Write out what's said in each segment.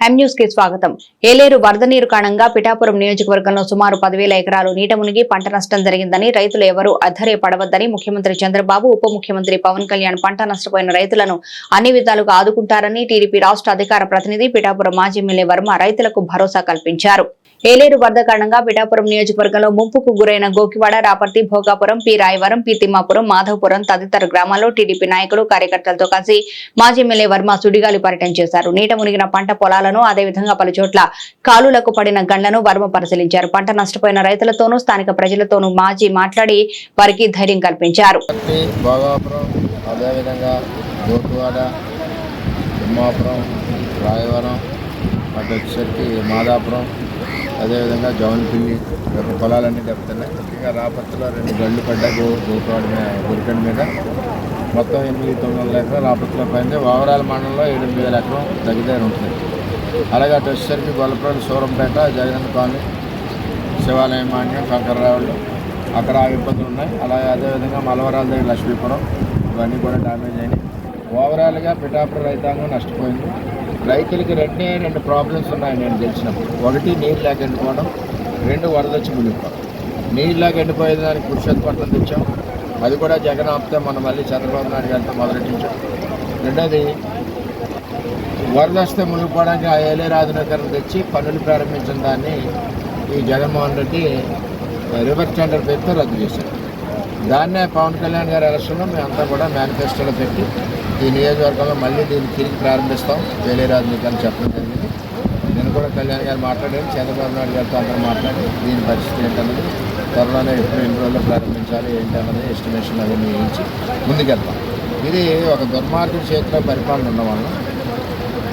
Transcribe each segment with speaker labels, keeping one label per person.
Speaker 1: న్యూస్కి స్వాగతం. ఏలేరు వరద నీరు కారణంగా పిఠాపురం నియోజకవర్గంలో సుమారు పదివేల ఎకరాలు నీట మునిగి పంట నష్టం జరిగిందని రైతులు ఎవరూ అధైర్యపడవద్దని ముఖ్యమంత్రి చంద్రబాబు ఉప ముఖ్యమంత్రి పవన్ కళ్యాణ్ పంట నష్టపోయిన రైతులను అన్ని విధాలుగా ఆదుకుంటారని టీడీపీ రాష్ట్ర అధికార ప్రతినిధి పిఠాపురం మాజీ ఎమ్మెల్యే వర్మ రైతులకు భరోసా కల్పించారు. ఏలేరు వరద కారణంగా పిఠాపురం నియోజకవర్గంలో ముంపుకు గురైన గోకివాడ రాపర్తి భోగాపురం పి రాయవరం పి తిమ్మాపురం మాధవపురం తదితర గ్రామాల్లో టీడీపీ నాయకులు కార్యకర్తలతో కలిసి మాజీ ఎమ్మెల్యే వర్మ సుడిగాలి పర్యటన చేశారు. నీట మునిగిన పంట పొలాలను అదేవిధంగా పలుచోట్ల కాలులకు పడిన గండ్లను వర్మ పరిశీలించారు. పంట నష్టపోయిన రైతులతోనూ స్థానిక ప్రజలతోనూ మాజీ మాట్లాడి వారికి ధైర్యం కల్పించారు.
Speaker 2: అదేవిధంగా అటు వచ్చేసరికి మాదాపురం అదేవిధంగా జవన్పిల్లి యొక్క పొలాలన్నీ దెబ్బతున్నాయి. ముఖ్యంగా రాపత్తిలో రెండు గళ్ళు పడ్డాయి గో గోకువాడ మీద గురికండి మీద. మొత్తం ఎనిమిది తొమ్మిది వందల ఎకరాలు రాపత్తిలో పైన వావరాల మండలంలో ఎనిమిది వేల ఎకరం దగ్గర ఉంటుంది. అలాగే అటు వచ్చేసరికి గొల్లపల్లి సూరంపేట జగన్ కాలనీ శివాలయం మాన్యం కంకర్రావులు అక్కడ ఆ ఇబ్బందులు ఉన్నాయి. అలాగే అదేవిధంగా మలవరాల దగ్గర లక్ష్మీపురం. ఇవన్నీ కూడా డ్యామేజ్ అయినాయి. ఓవరాల్గా పిఠాపురం రైతాంగం నష్టపోయింది. రైతులకి రెండే రెండు ప్రాబ్లమ్స్ ఉన్నాయి నేను తెలిసినప్పుడు ఒకటి నీళ్ళు లేక ఎండిపోవడం రెండు వరద వచ్చి మునిగిపోవడం. నీళ్ళు లేక ఎండిపోయే దానికి పురుషోత్పట్నం తెచ్చాం. అది కూడా జగన్ ఆపితే మనం మళ్ళీ చంద్రబాబు నాయుడు గారితో మొదలెట్టించాం. రెండోది వరదస్తే మునిగిపోవడానికి ఆ ఏలేరు ఆధునీకరణ తెచ్చి పనులు ప్రారంభించిన దాన్ని ఈ జగన్మోహన్ రెడ్డి రివర్స్ టెండర్ పేరుతో రద్దు చేశారు. దాన్నే పవన్ కళ్యాణ్ గారి ఎలక్షన్లో మేమంతా కూడా మేనిఫెస్టోలో పెట్టి ఈ నియోజకవర్గంలో మళ్ళీ దీన్ని తిరిగి ప్రారంభిస్తాం. ఏలేరు ఆధునీకరణ చెప్పడం జరిగింది. నేను కూడా కళ్యాణ్ గారు మాట్లాడాను చంద్రబాబు నాయుడు గారితో అందరూ మాట్లాడి దీని పరిస్థితి ఏంటన్నది త్వరలోనే ఎప్పుడు ఎన్ని రోజుల్లో ప్రారంభించాలి ఏంటన్నది ఎస్టిమేషన్ అవన్నీ వేయించి ముందుకెళ్తాం. ఇది ఒక దుర్మార్గుడి చేతిలో పరిపాలన ఉండడం వల్ల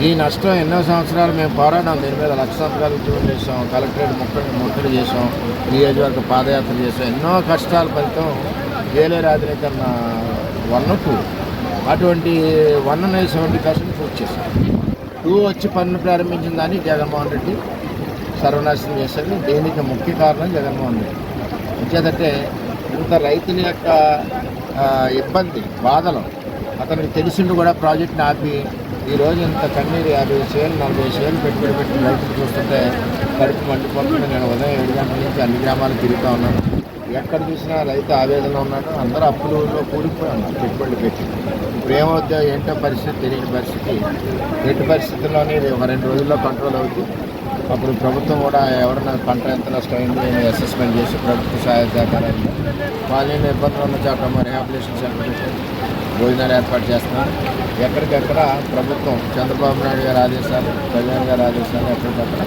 Speaker 2: ఈ నష్టం ఎన్నో సంవత్సరాలు మేము పోరాటం దీని మీద లక్ష సంతకాలు ఉద్యమం చేసాం కలెక్టరేట్ ముక్కడి ముట్టడి చేసాం నియోజకవర్గ పాదయాత్ర చేసాం ఎన్నో కష్టాల ఫలితం ఏలేరు రాత్రి వన్ టూ అటువంటి వన్ సెవెంటీ పర్సెంట్ పూర్తి చేశాం. టూ వచ్చి పన్ను ప్రారంభించిన దాన్ని జగన్మోహన్ రెడ్డి సర్వనాశనం చేశారు. దీనికి ముఖ్య కారణం జగన్మోహన్ రెడ్డి. వచ్చేదంటే ఇంత రైతుల యొక్క ఇబ్బంది బాధలు అతనికి తెలిసిండు కూడా ప్రాజెక్ట్ని ఆపి ఈ రోజు ఇంత కన్నీరు యాభై వేలు నలభై వేలు పెట్టుబడి పెట్టిన రైతులు చూస్తుంటే కడుపు మండిపోతుంది నేను ఉదయం ఏడు గంటల నుంచి అన్ని గ్రామాలు తిరుగుతూ ఉన్నాను. ఎక్కడ చూసినా రైతు ఆవేదన ఉన్నాడు. అందరూ అప్పులలో కూలిపోయి ఉన్నారు పెట్టుబడులు పెట్టి. ఇప్పుడు ఏమవుతుందో ఏంటో పరిస్థితి తెలియని పరిస్థితి. ఎట్టి పరిస్థితుల్లోనే ఒక రెండు రోజుల్లో కంట్రోల్ అవుతుంది అప్పుడు ప్రభుత్వం కూడా ఎవరైనా పంట ఎంత నష్టం అయింది అసెస్మెంట్ చేసి ప్రభుత్వ సహాయ సహకారాలు వాళ్ళని ఇబ్బందులు ఉన్న చోట మరి రిహాబిలేషన్ సెంటర్ భోజనాలు ఏర్పాటు చేస్తున్నారు. ఎక్కడికెక్కడ ప్రభుత్వం చంద్రబాబు నాయుడు గారి ఆదేశాలు కళ్యాణ్ గారి ఆదేశాలు ఎక్కడికక్కడ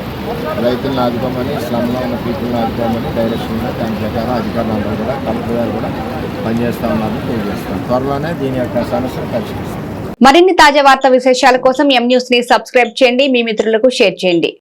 Speaker 2: రైతులను ఆదుకోమని శ్రమలో ఉన్న పీపుల్ని ఆదుకోమని డైరెక్షన్ దాని ప్రకారం అధికారులు అందరూ కూడా కలెక్టర్ గారు కూడా పనిచేస్తూ ఉన్నారని తెలియజేస్తాం త్వరలోనే దీని యొక్క సమస్యను పరిష్కరిస్తాం.
Speaker 1: మరిన్ని తాజా వార్తా విశేషాల కోసం ఎం న్యూస్ని సబ్స్క్రైబ్ చేయండి. మీ మిత్రులకు షేర్ చేయండి.